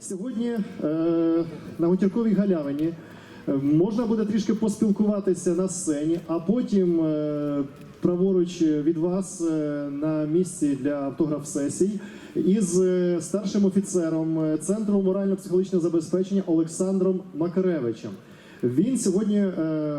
Сьогодні е, на Гутірковій галявині е, можна буде трішки поспілкуватися на сцені, а потім е, праворуч від вас е, на місці для автограф-сесій із е, старшим офіцером е, Центру морально-психологічного забезпечення Олександром Макаревичем. Він сьогодні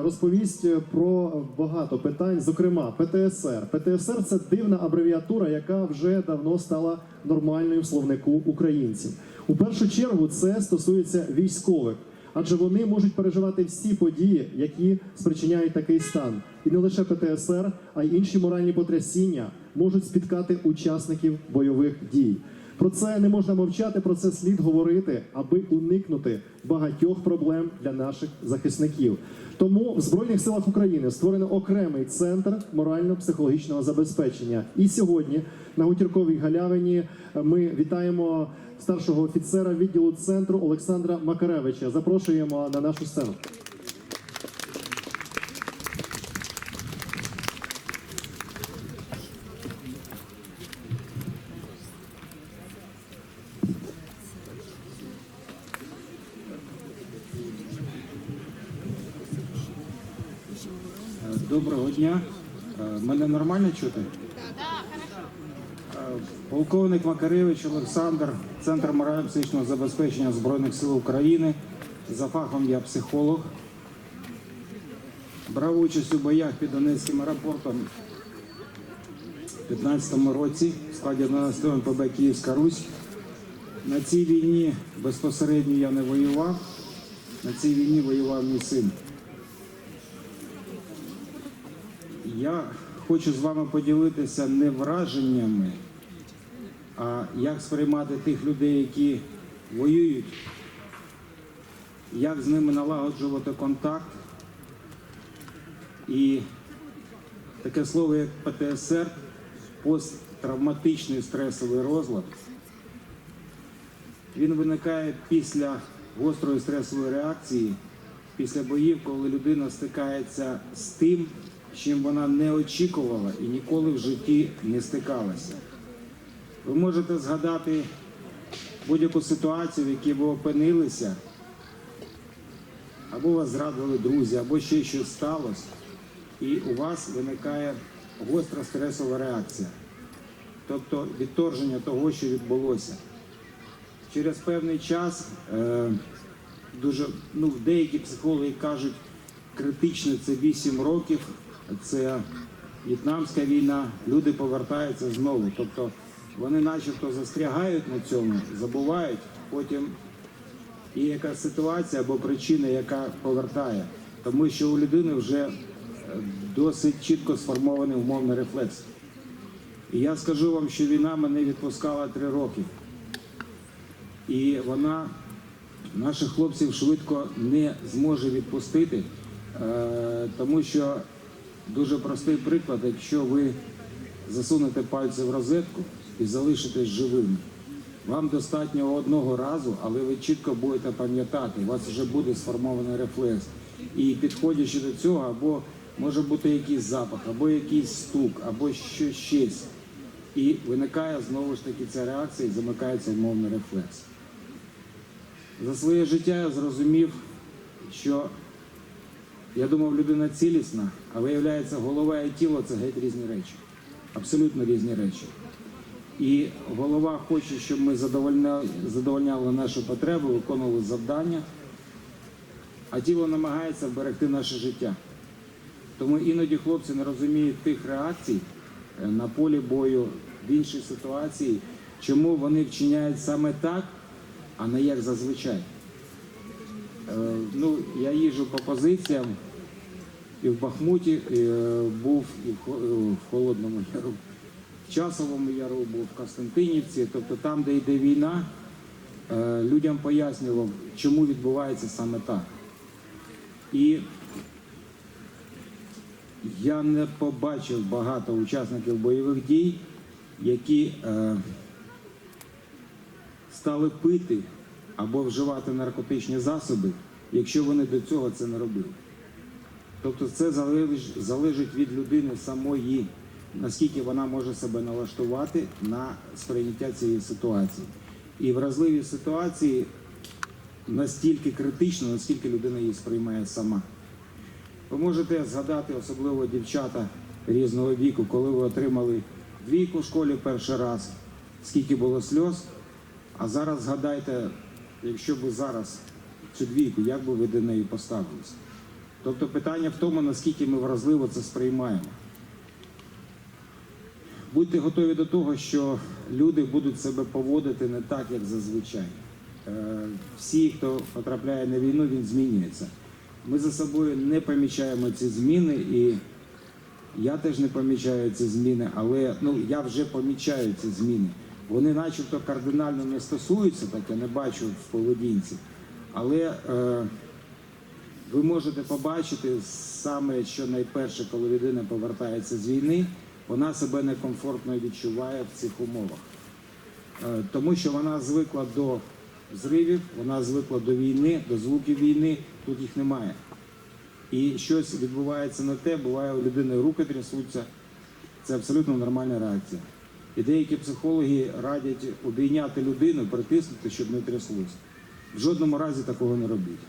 розповість про багато питань, зокрема ПТСР. ПТСР це дивна абревіатура, яка вже давно стала нормальною в словнику українців. У першу чергу це стосується військових, адже вони можуть переживати всі події, які спричиняють такий стан. І не лише ПТСР, а й інші моральні потрясіння можуть спіткати учасників бойових дій. Про це не можна мовчати, про це слід говорити, аби уникнути багатьох проблем для наших захисників. Тому в Збройних силах України створено окремий центр морально-психологічного забезпечення. І сьогодні на Гутірковій галявині ми вітаємо старшого офіцера відділу центру Олександра Макаревича. Запрошуємо на нашу сцену. Доброго дня. Е, Мене нормально чути? Е, Полковник Макаревич Олександр, Центр морально-психічного забезпечення Збройних сил України. За фахом я психолог. Брав участь у боях під Донецьким аеропортом у 2015 році в складі 11 МПБ Київська Русь. На цій війні безпосередньо я не воював. На цій війні воював мій син. Я хочу з вами поділитися не враженнями, а як сприймати тих людей, які воюють, як з ними налагоджувати контакт. І таке слово, як ПТСР, посттравматичний стресовий розлад, він виникає після гострої стресової реакції, після боїв, коли людина стикається з тим, чим вона не очікувала і ніколи в житті не стикалася. Ви можете згадати будь-яку ситуацію, в якій ви опинилися, або вас зрадили друзі, або ще щось сталося, і у вас виникає гостра стресова реакція, тобто відторження того, що відбулося. Через певний час е, дуже ну, деякі психологи кажуть, критично це 8 років, це В'єтнамська війна, люди повертаються знову. Тобто вони начебто застрягають на цьому, забувають, потім є якась ситуація або причина, яка повертає. Тому що у людини вже е, досить чітко сформований умовний рефлекс. І я скажу вам, що війна мене відпускала три роки. І вона наших хлопців швидко не зможе відпустити, е, тому що дуже простий приклад, якщо ви засунете пальці в розетку і залишитесь живими, вам достатньо одного разу, але ви чітко будете пам'ятати, у вас вже буде сформований рефлекс. І підходячи до цього, або може бути якийсь запах, або якийсь стук, або щось щось. І виникає знову ж таки ця реакція і замикається умовний рефлекс. За своє життя я зрозумів, що я думав, людина цілісна, а виявляється, голова і тіло це геть різні речі. Абсолютно різні речі. І голова хоче, щоб ми задовольняли, наші потреби, виконували завдання, а тіло намагається вберегти наше життя. Тому іноді хлопці не розуміють тих реакцій е, на полі бою в іншій ситуації, чому вони вчиняють саме так, а не як зазвичай. Е, Ну, я їжджу по позиціям і в Бахмуті е, був, і е, в Холодному Яру, в Часовому Яру був, в Костянтинівці, тобто там, де йде війна, е, людям пояснював, чому відбувається саме так. І я не побачив багато учасників бойових дій, які е, стали пити або вживати наркотичні засоби, якщо вони до цього це не робили. Тобто це залежить, від людини самої, наскільки вона може себе налаштувати на сприйняття цієї ситуації. І вразливі ситуації настільки критично, наскільки людина її сприймає сама. Ви можете згадати, особливо дівчата різного віку, коли ви отримали двійку в школі перший раз, скільки було сльоз. А зараз згадайте, якщо б зараз цю двійку, як би ви до неї поставились? Тобто питання в тому, наскільки ми вразливо це сприймаємо. Будьте готові до того, що люди будуть себе поводити не так, як зазвичай. Е, Всі, хто потрапляє на війну, він змінюється. Ми за собою не помічаємо ці зміни, і я теж не помічаю ці зміни, але ну, я вже помічаю ці зміни. Вони начебто кардинально не стосуються, так я не бачу в поведінці. Але е, ви можете побачити саме, що найперше, коли людина повертається з війни, вона себе некомфортно відчуває в цих умовах. Е, Тому що вона звикла до зривів, вона звикла до війни, до звуків війни, тут їх немає. І щось відбувається не те, буває у людини руки трясуться. Це абсолютно нормальна реакція. І деякі психологи радять обійняти людину, притиснути, щоб не тряслося. В жодному разі такого не робіть.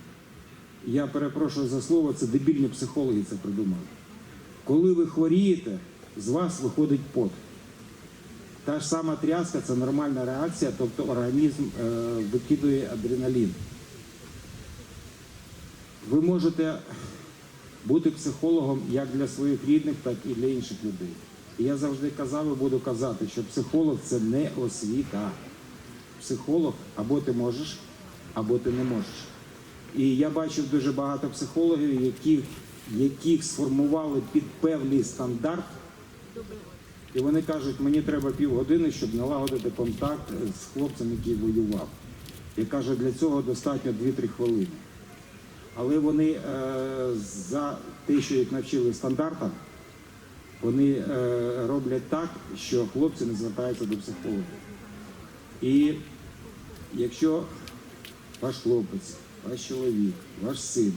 Я перепрошую за слово, це дебільні психологи це придумали. Коли ви хворієте, з вас виходить пот. Та ж сама тряска це нормальна реакція, тобто організм е, викидує адреналін. Ви можете бути психологом як для своїх рідних, так і для інших людей. І я завжди казав і буду казати, що психолог це не освіта. Психолог або ти можеш, або ти не можеш. І я бачив дуже багато психологів, які, яких сформували під певний стандарт. І вони кажуть, мені треба півгодини, щоб налагодити контакт з хлопцем, який воював. Я кажу, для цього достатньо 2-3 хвилини. Але вони е, за те, що їх навчили стандартам, вони е, роблять так, що хлопці не звертаються до психолога. І якщо ваш хлопець, ваш чоловік, ваш син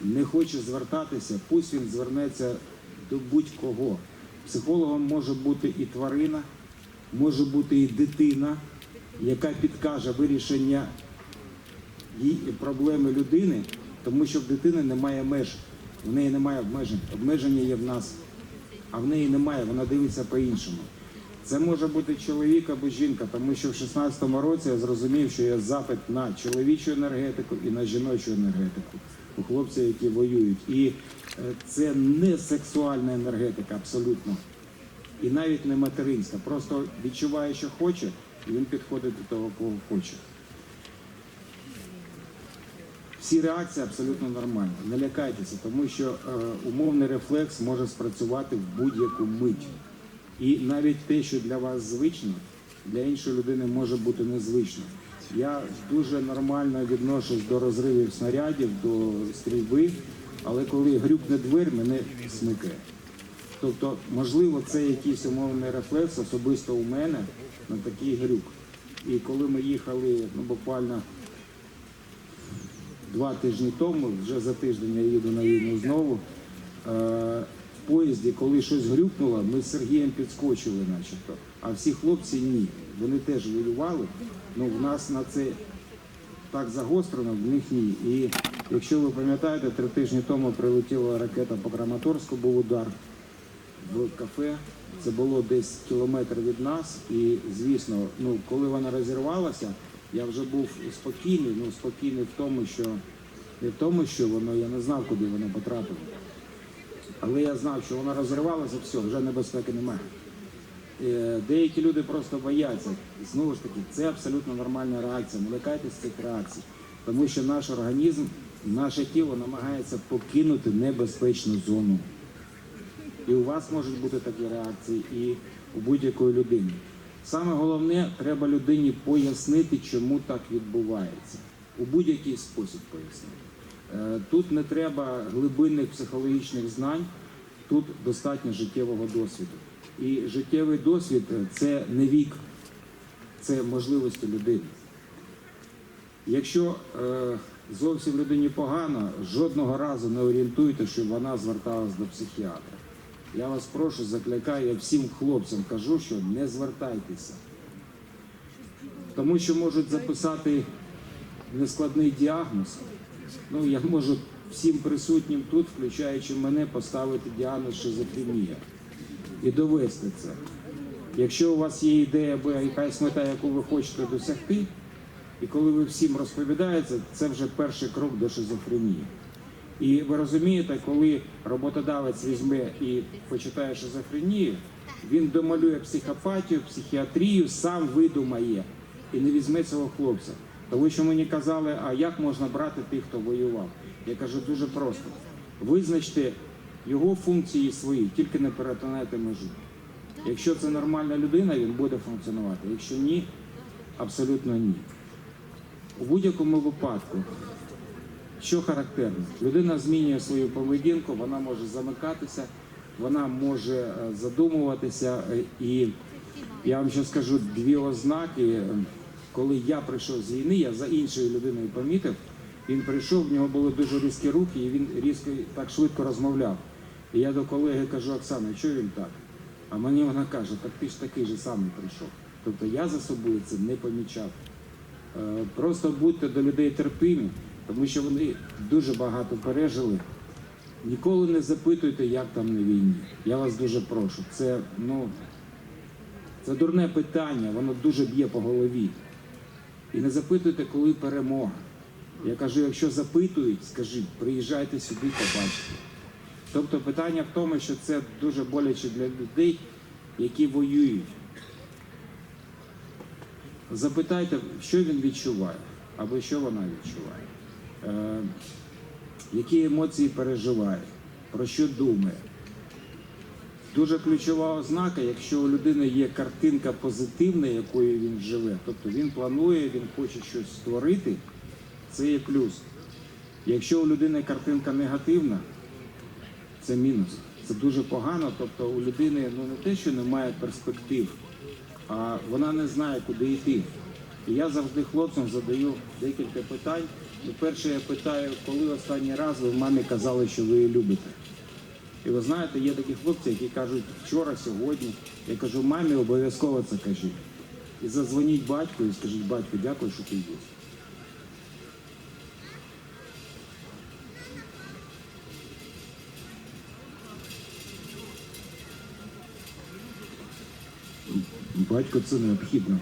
не хоче звертатися, пусть він звернеться до будь-кого. Психологом може бути і тварина, може бути і дитина, яка підкаже вирішення проблеми людини, тому що в дитини немає меж, в неї немає обмежень. Обмеження є в нас, а в неї немає, вона дивиться по-іншому. Це може бути чоловік або жінка, тому що в 16-му році я зрозумів, що є запит на чоловічу енергетику і на жіночу енергетику у хлопців, які воюють. І е, це не сексуальна енергетика абсолютно. І навіть не материнська. Просто відчуває, що хоче, і він підходить до того, кого хоче. Всі реакції абсолютно нормальні. Не лякайтеся, тому що е, умовний рефлекс може спрацювати в будь-яку мить. І навіть те, що для вас звично, для іншої людини може бути незвично. Я дуже нормально відношусь до розривів снарядів, до стрільби, але коли грюкне двері, мене смикає. Тобто, можливо, це якийсь умовний рефлекс особисто у мене на такий грюк. І коли ми їхали ну, буквально два тижні тому, вже за тиждень я їду на війну знову. Поїзді, коли щось грюкнуло, ми з Сергієм підскочили, начебто. А всі хлопці ні. Вони теж воювали. Ну, в нас на це так загострено, в них ні. І якщо ви пам'ятаєте, три тижні тому прилетіла ракета по Краматорську, був удар в кафе. Це було десь кілометр від нас. І звісно, ну коли вона розірвалася, я вже був спокійний. Ну спокійний в тому, що не в тому, що воно я не знав, куди воно потрапило. Але я знав, що вона розірвалася, все, вже небезпеки немає. Е, Деякі люди просто бояться. Знову ж таки, це абсолютно нормальна реакція. Не лякайтесь цих реакцій, тому що наш організм, наше тіло намагається покинути небезпечну зону. І у вас можуть бути такі реакції, і у будь-якої людини. Саме головне, треба людині пояснити, чому так відбувається. У будь-який спосіб пояснити. Е, Тут не треба глибинних психологічних знань, тут достатньо життєвого досвіду. І життєвий досвід це не вік, це можливості людини. Якщо е, зовсім людині погано, жодного разу не орієнтуйте, щоб вона зверталась до психіатра. Я вас прошу, закликаю, я всім хлопцям кажу, що не звертайтеся. Тому що можуть записати нескладний діагноз. Ну, я можу всім присутнім тут, включаючи мене, поставити діагноз шизофренія і довести це. Якщо у вас є ідея або якась мета, яку ви хочете досягти, і коли ви всім розповідаєте, це вже перший крок до шизофренії. І ви розумієте, коли роботодавець візьме і почитає шизофренію, він домалює психопатію, психіатрію, сам видумає і не візьме цього хлопця. Тому що мені казали, а як можна брати тих, хто воював? Я кажу, дуже просто. Визначте його функції свої, тільки не перетинайте межу. Якщо це нормальна людина, він буде функціонувати. Якщо ні, абсолютно ні. У будь-якому випадку, що характерно, людина змінює свою поведінку, вона може замикатися, вона може е, задумуватися. е, І я вам ще скажу дві ознаки. Коли я прийшов з війни, я за іншою людиною помітив, він прийшов, в нього були дуже різкі руки, і він різко так швидко розмовляв. І я до колеги кажу, Оксана, що він так? А мені вона каже, так ти ж такий же самий прийшов. Тобто я за собою це не помічав. Е, Просто будьте до людей терпимі, тому що вони дуже багато пережили. Ніколи не запитуйте, як там на війні. Я вас дуже прошу. Це, ну, це дурне питання, воно дуже б'є по голові. І не запитуйте, коли перемога. Я кажу, якщо запитують, скажіть, приїжджайте сюди, побачите. Тобто питання в тому, що це дуже боляче для людей, які воюють. Запитайте, що він відчуває, або що вона відчуває, е, які емоції переживає, про що думає. Дуже ключова ознака, якщо у людини є картинка позитивна, якою він живе, тобто він планує, він хоче щось створити, це є плюс. Якщо у людини картинка негативна, це мінус. Це дуже погано. Тобто у людини ну не те, що немає перспектив, а вона не знає, куди йти. І я завжди хлопцям задаю декілька питань. Перше я питаю, коли останній раз ви мамі казали, що ви її любите. І ви знаєте, є такі хлопці, які кажуть вчора, сьогодні. Я кажу, мамі обов'язково це кажіть. І задзвоніть батьку і скажіть, батько, дякую, що ти є. Батько це необхідно.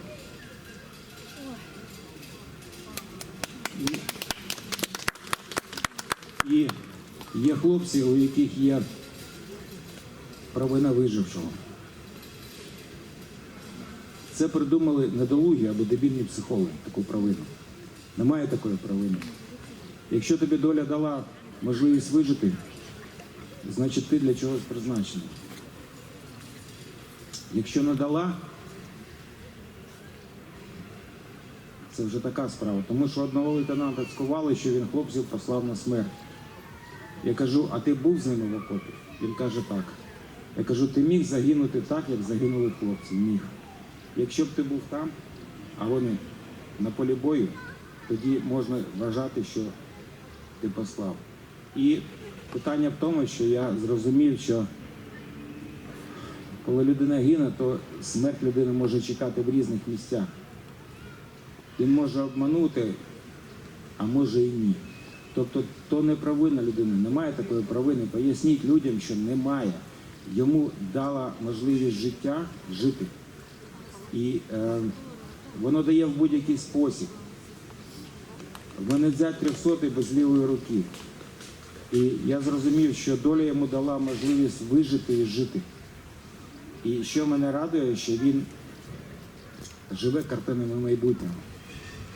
І є хлопці, у яких є провина вижившого. Це придумали недолугі або дебільні психологи, таку провину. Немає такої провини. Якщо тобі доля дала можливість вижити, значить ти для чогось призначений. Якщо не дала, це вже така справа. Тому що одного лейтенанта цькували, що він хлопців послав на смерть. Я кажу, а ти був з ними в окопі? Він каже, так. Я кажу, ти міг загинути так, як загинули хлопці? Міг. Якщо б ти був там, а вони на полі бою, тоді можна вважати, що ти послав. І питання в тому, що я зрозумів, що коли людина гине, то смерть людини може чекати в різних місцях. Він може обманути, а може і ні. Тобто то не провина людини, немає такої провини. Поясніть людям, що немає. Йому дала можливість життя жити. І е, воно дає в будь-який спосіб. В мене взять трьохсотий без лівої руки. І я зрозумів, що доля йому дала можливість вижити і жити. І що мене радує, що він живе картинами майбутнього.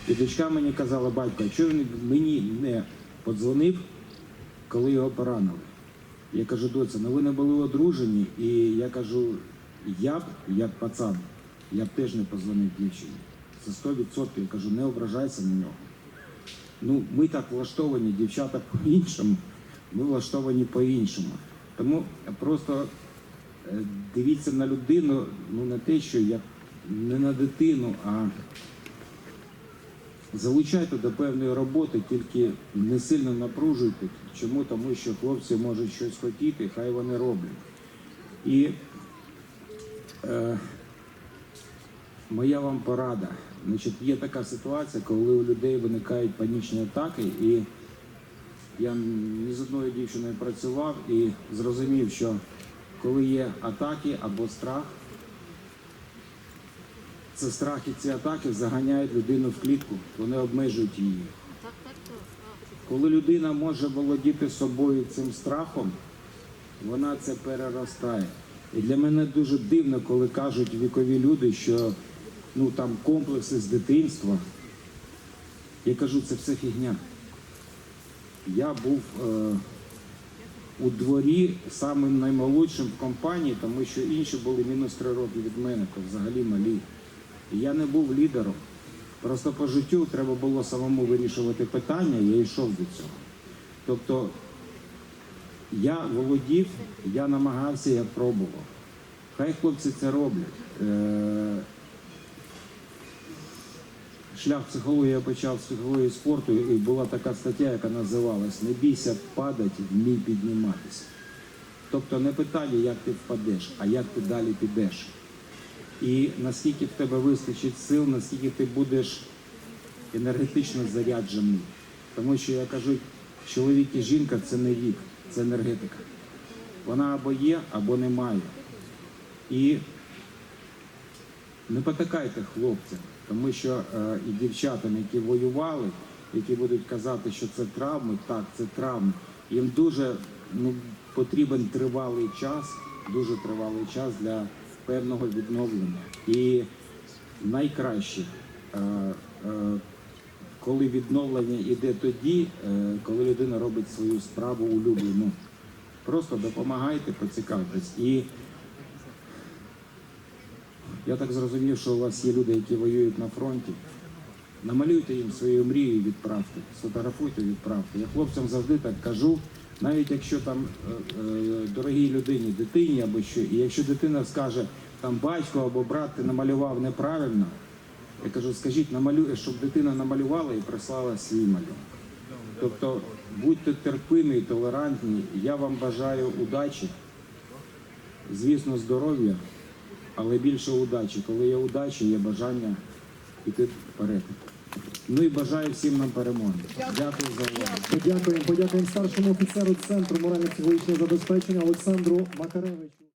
І дочка мені казала, батько, чого він мені не подзвонив, коли його поранили? Я кажу, доця, ну ви не були одружені, і я кажу, я б, як пацан, я б теж не подзвонив дівчині. Це 100%. Я кажу, не ображайся на нього. Ну, ми так влаштовані, дівчата по-іншому, ми влаштовані по-іншому. Тому просто е, дивіться на людину, ну не те, що як не на дитину, а залучайте до певної роботи, тільки не сильно напружуйте. Чому? Тому що хлопці можуть щось хотіти, хай вони роблять. І е, моя вам порада. Значить, є така ситуація, коли у людей виникають панічні атаки, і я ні з одною дівчиною працював і зрозумів, що коли є атаки або страх, це страх і ці атаки заганяють людину в клітку, вони обмежують її. Коли людина може володіти собою цим страхом, вона це переростає. І для мене дуже дивно, коли кажуть вікові люди, що ну там комплекси з дитинства. Я кажу, це все фігня. Я був е, у дворі самим наймолодшим в компанії, тому що інші були мінус три роки від мене, то взагалі малі. Я не був лідером. Просто по життю треба було самому вирішувати питання, я йшов до цього. Тобто я володів, я намагався, я пробував. Хай хлопці це роблять. Е, Шлях психології я почав з психології спорту, і була така стаття, яка називалась Не бійся падати, вмій підніматися. Тобто не питання, як ти впадеш, а як ти далі підеш. І наскільки в тебе вистачить сил, наскільки ти будеш енергетично заряджений. Тому що я кажу, чоловік і жінка це не вік, це енергетика. Вона або є, або немає. І не потакайте хлопцям, тому що е, і дівчатам, які воювали, які будуть казати, що це травми, так, це травми. Їм дуже ну, потрібен тривалий час, дуже тривалий час для певного відновлення. І найкраще, е, е, коли відновлення йде тоді, е, коли людина робить свою справу улюблену. Просто допомагайте, поцікавтесь. І я так зрозумів, що у вас є люди, які воюють на фронті. Намалюйте їм свою мрію і відправте, сфотографуйте, відправте. Я хлопцям завжди так кажу, навіть якщо там е, е, дорогій людині, дитині або що, і якщо дитина скаже, там батько або брат ти намалював неправильно, я кажу, скажіть, намалюй, щоб дитина намалювала і прислала свій малюнок. Тобто будьте терпимі і толерантні. Я вам бажаю удачі, звісно, здоров'я, але більше удачі. Коли є удача, є бажання піти вперед. Ну і бажаю всім нам перемоги. Дякую за увагу. Подякуємо, подякуємо старшому офіцеру центру морально-психологічного забезпечення Олександру Макаревичу.